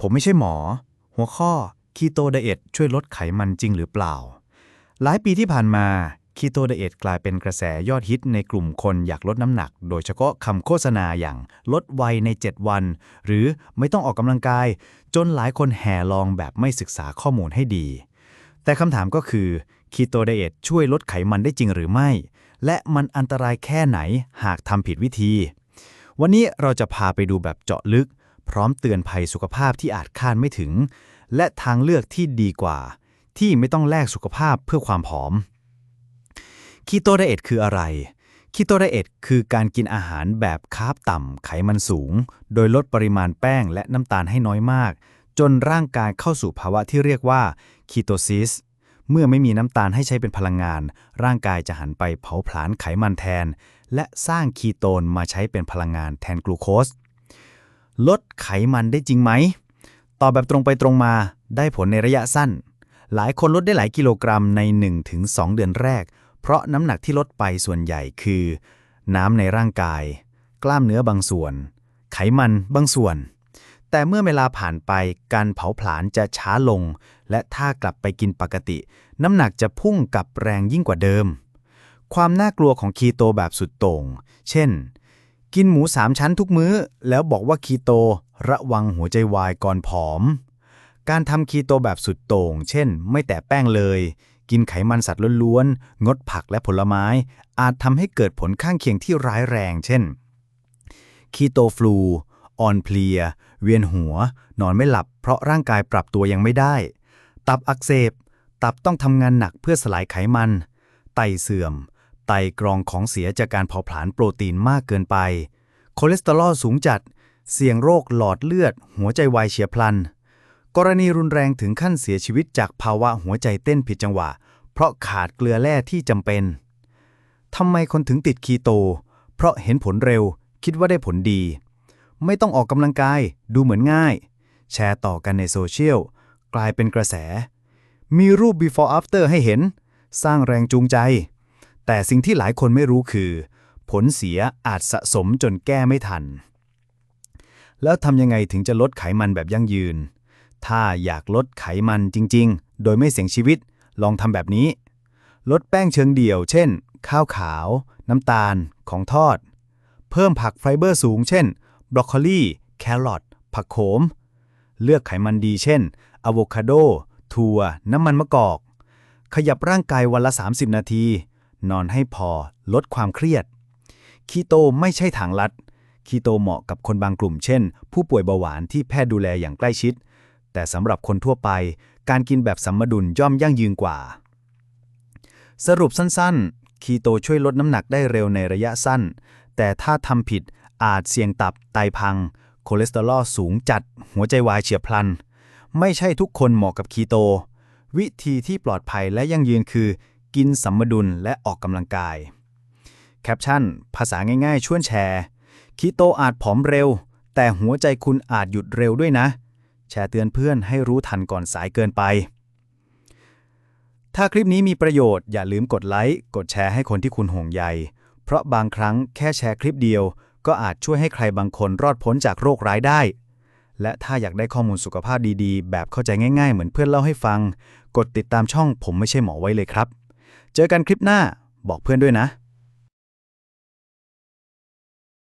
ผมไม่ใช่หมอ หัวข้อคีโตไดเอทช่วยลดไขมันจริงหรือเปล่า หลายปีที่ผ่านมาคีโตไดเอทกลายเป็นกระแสยอดฮิตในกลุ่มคนอยากลดน้ำหนัก โดยเฉพาะคำโฆษณาอย่างลดไวใน 7 วัน หรือไม่ต้องออกกำลังกาย จนหลายคนแห่ลองแบบไม่ศึกษาข้อมูลให้ดี แต่คำถามก็คือคีโตไดเอทช่วยลดไขมันได้จริงหรือไม่ และมันอันตรายแค่ไหนหากทำผิดวิธี วันนี้เราจะพาไปดูแบบเจาะลึก พร้อมเตือนภัยสุขภาพที่อาจคาดไม่ถึง และทางเลือกที่ดีกว่า ที่ไม่ต้องแลกสุขภาพเพื่อความผอมคีโตไดเอทคืออะไรคีโตไดเอทคือการกินอาหารแบบคาร์บต่ำไขมันสูง โดยลดปริมาณแป้งและน้ำตาลให้น้อยมาก จนร่างกายเข้าสู่ภาวะที่เรียกว่าคีโตซิสเมื่อไม่มีน้ำตาลให้ใช้เป็นพลังงาน ร่างกายจะหันไปเผาผลาญไขมันแทน และสร้างคีโตนมาใช้เป็นพลังงานแทนกลูโคส ลดไขมันได้จริงไหม ตอบแบบตรงไปตรงมาได้ผลในระยะสั้น หลายคนลดได้หลายกิโลกรัมใน 1-2 เดือนแรก เพราะน้ำหนักที่ลดไปส่วนใหญ่คือ น้ำในร่างกาย กล้ามเนื้อบางส่วน ไขมันบางส่วน แต่เมื่อเวลาผ่านไปการเผาผลาญจะช้าลง และถ้ากลับไปกินปกติ น้ำหนักจะพุ่งกลับแรงยิ่งกว่าเดิม ความน่ากลัวของคีโตแบบสุดโต่ง เช่น กินหมูสามชั้นทุกมื้อ แล้วบอกว่าคีโต ระวังหัวใจวายก่อนผอม การทำคีโตแบบสุดโต่ง เช่น ไม่แตะแป้งเลย กินไขมันสัตว์ล้วนๆ งดผักและผลไม้ อาจทำให้เกิดผลข้างเคียงที่ร้ายแรง เช่น คีโตฟลูอ่อนเพลีย เวียนหัว นอนไม่หลับ เพราะร่างกายปรับตัวยังไม่ได้ ตับอักเสบ ตับต้องทำงานหนักเพื่อสลายไขมัน ไตเสื่อม ไตกรองของเสียจากการเผาผลาญโปรตีนมากเกินไป คอเลสเตอรอลสูงจัด เสี่ยงโรคหลอดเลือด หัวใจวายเฉียบพลัน กรณีรุนแรงถึงขั้นเสียชีวิตจากภาวะหัวใจเต้นผิดจังหวะ เพราะขาดเกลือแร่ที่จำเป็นทำไมคนถึงติดคีโต เพราะเห็นผลเร็ว คิดว่าได้ผลดี ไม่ต้องออกกำลังกาย ดูเหมือนง่าย แชร์ต่อกันในโซเชียล กลายเป็นกระแส มีรูป before after ให้เห็น สร้างแรงจูงใจ แต่สิ่งที่หลายคนไม่รู้คือ ผลเสียอาจสะสมจนแก้ไม่ทัน แล้วทำยังไงถึงจะลดไขมันแบบยั่งยืน ถ้าอยากลดไขมันจริง ๆ โดยไม่เสี่ยงชีวิต ลองทำแบบนี้ ลดแป้งเชิงเดี่ยว เช่น ข้าวขาว น้ำตาล ของทอด เพิ่มผักไฟเบอร์สูง เช่น บรอกโคลีแครอท ผักโขม เลือกไขมันดีเช่นอะโวคาโด ถั่ว น้ำมันมะกอก ขยับร่างกายวันละ 30 นาที นอนให้พอ ลดความเครียด คีโตไม่ใช่ทางลัด คีโตเหมาะกับคนบางกลุ่มเช่น ผู้ป่วยเบาหวานที่แพทย์ดูแลอย่างใกล้ชิด แต่สำหรับคนทั่วไป การกินแบบสัมมดุลย่อมยั่งยืนกว่า สรุปสั้นๆ คีโตช่วยลดน้ำหนักได้เร็วในระยะสั้น แต่ถ้าทำผิดอาจเสี่ยงตับไตพัง คอเลสเตอรอลสูงจัด หัวใจวายเฉียบพลัน ไม่ใช่ทุกคนเหมาะกับคีโต วิธีที่ปลอดภัยและยั่งยืนคือ กินสัมมดุลและออกกำลังกาย แคปชั่น ภาษาง่ายๆ ชวนแชร์คีโตอาจผอมเร็ว แต่หัวใจคุณอาจหยุดเร็วด้วยนะ แชร์เตือนเพื่อนให้รู้ทันก่อนสายเกินไป ถ้าคลิปนี้มีประโยชน์อย่าลืมกดไลค์กดแชร์ให้คนที่คุณห่วงใย เพราะบางครั้งแค่แชร์คลิปเดียว ก็อาจช่วยให้ใครบางคนรอดพ้นจากโรคร้ายได้และถ้าอยากได้ข้อมูลสุขภาพดีๆ แบบเข้าใจง่ายๆ เหมือนเพื่อนเล่าให้ฟัง กดติดตามช่องผมไม่ใช่หมอไว้เลยครับ เจอกันคลิปหน้าบอกเพื่อนด้วยนะ